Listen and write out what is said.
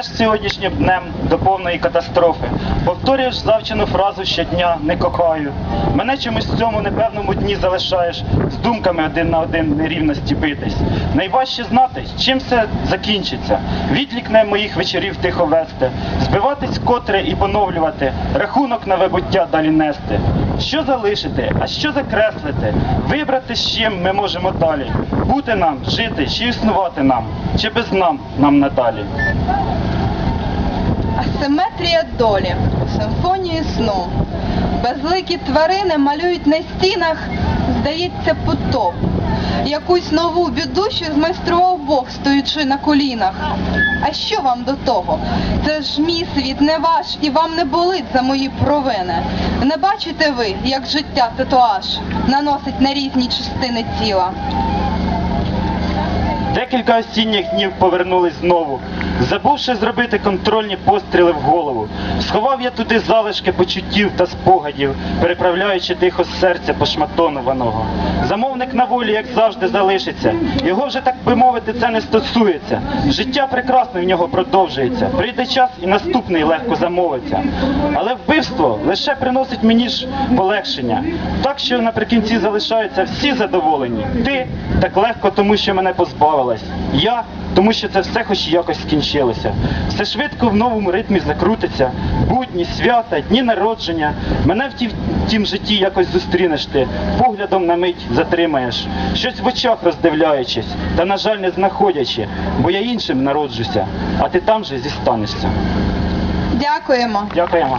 Живеш сьогоднішнім днем до повної катастрофи. Повторюєш завчену фразу щодня не кохаю. Мене чомусь в цьому непевному дні залишаєш з думками один на один нерівності битись. Найважче знати, чим все закінчиться. Відлік не моїх вечорів тихо вести, збиватись котре і поновлювати, рахунок на вибуття далі нести. Що залишити, а що закреслити? Вибрати з чим ми можемо далі. Бути нам, жити, чи існувати нам, чи без нам нам надалі. Долі, симфонії сну. Безликі тварини малюють на стінах, здається, потоп. Якусь нову біду, що змайстрував Бог, стоючи на колінах. А що вам до того? Це ж мій світ, не ваш, і вам не болить за мої провини. Не бачите ви, як життя татуаж наносить на різні частини тіла. Декілька осінніх днів повернулись знову, забувши зробити контрольні постріли в голову. Сховав я туди залишки почуттів та спогадів, переправляючи тихо з серця пошматонуваного. Замовник на волі, як завжди, залишиться. Його вже так би мовити, це не стосується. Життя прекрасне в нього продовжується. Прийде час і наступний легко замовиться. Але вбивство лише приносить мені ж полегшення. Так що наприкінці залишаються всі задоволені. Ти так легко, тому що мене позбавилась. Я тому що це все хоч якось скінчилося. Все швидко в новому ритмі закрутиться. Будні, свята, дні народження. Мене в тім, тім житті якось зустрінеш ти, поглядом на мить затримаєш, щось в очах роздивляючись, та, на жаль, не знаходячи, бо я іншим народжуся, а ти там же зістанешся. Дякуємо. Дякуємо.